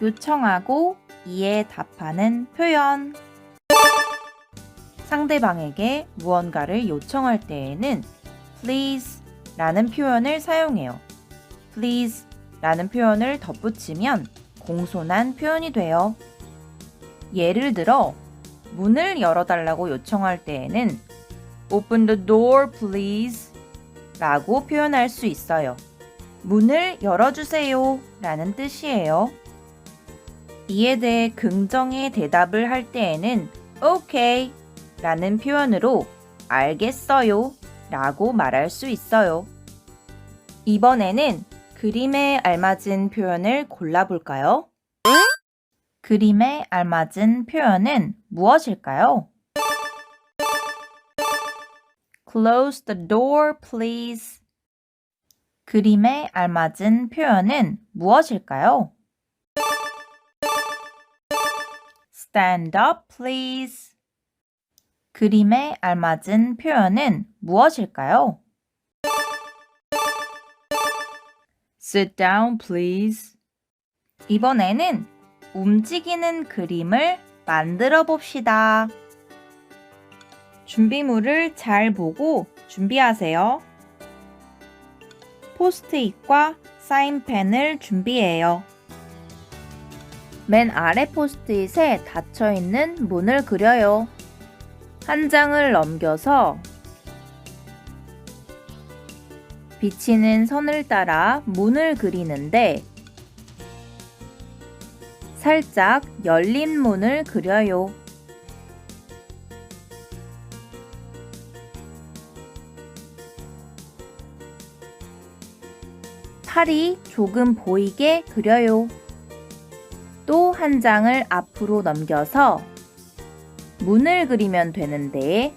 요청하고 이에 답하는 표현. 상대방에게 무언가를 요청할 때에는 please 라는 표현을 사용해요. please 라는 표현을 덧붙이면 공손한 표현이 돼요. 예를 들어, 문을 열어달라고 요청할 때에는 open the door please 라고 표현할 수 있어요. 문을 열어주세요 라는 뜻이에요. 이에 대해 긍정의 대답을 할 때에는 okay 라는 표현으로 알겠어요 라고 말할 수 있어요. 이번에는 그림에 알맞은 표현을 골라볼까요? 그림에 알맞은 표현은 무엇일까요? Close the door, please. 그림에 알맞은 표현은 무엇일까요? Stand up, please. 그림에 알맞은 표현은 무엇일까요? Sit down, please. 이번에는 움직이는 그림을 만들어 봅시다. 준비물을 잘 보고 준비하세요. 포스트잇과 사인펜을 준비해요. 맨 아래 포스트잇에 닫혀 있는 문을 그려요. 한 장을 넘겨서 비치는 선을 따라 문을 그리는데 살짝 열린 문을 그려요. 팔이 조금 보이게 그려요. 또한 장을 앞으로 넘겨서 문을 그리면 되는데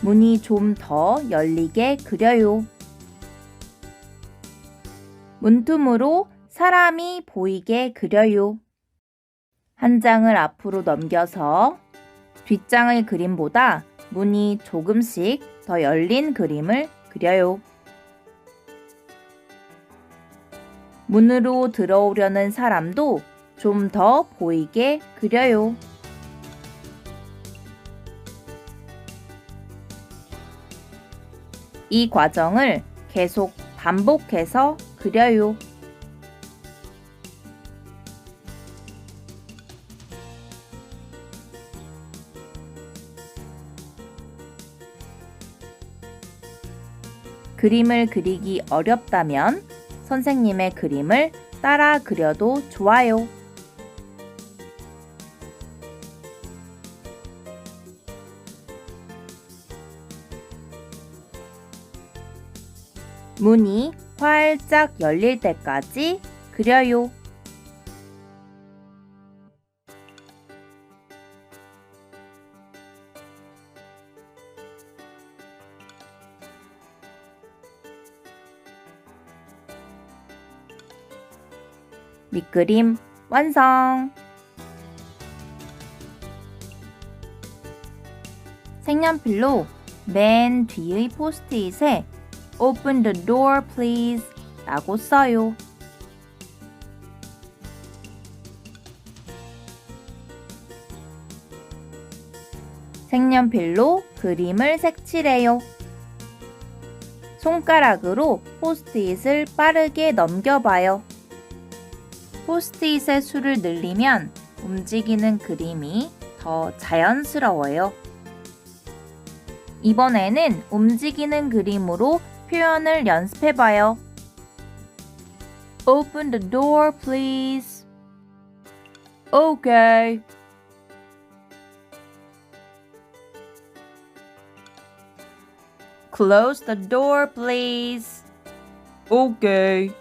문이 좀 더 열리게 그려요. 문틈으로 사람이 보이게 그려요. 한 장을 앞으로 넘겨서 뒷장의 그림보다 문이 조금씩 더 열린 그림을 그려요. 문으로 들어오려는 사람도 좀 더 보이게 그려요. 이 과정을 계속 반복해서 그려요. 그림을 그리기 어렵다면 선생님의 그림을 따라 그려도 좋아요. 문이 활짝 열릴 때까지 그려요. 밑그림 완성! 색연필로 맨 뒤의 포스트잇에 Open the door, please. 라고 써요. 색연필로 그림을 색칠해요. 손가락으로 포스트잇을 빠르게 넘겨봐요. 포스트잇의 수를 늘리면 움직이는 그림이 더 자연스러워요. 이번에는 움직이는 그림으로 표현을 연습해봐요. Open the door, please. Okay. Close the door, please. Okay.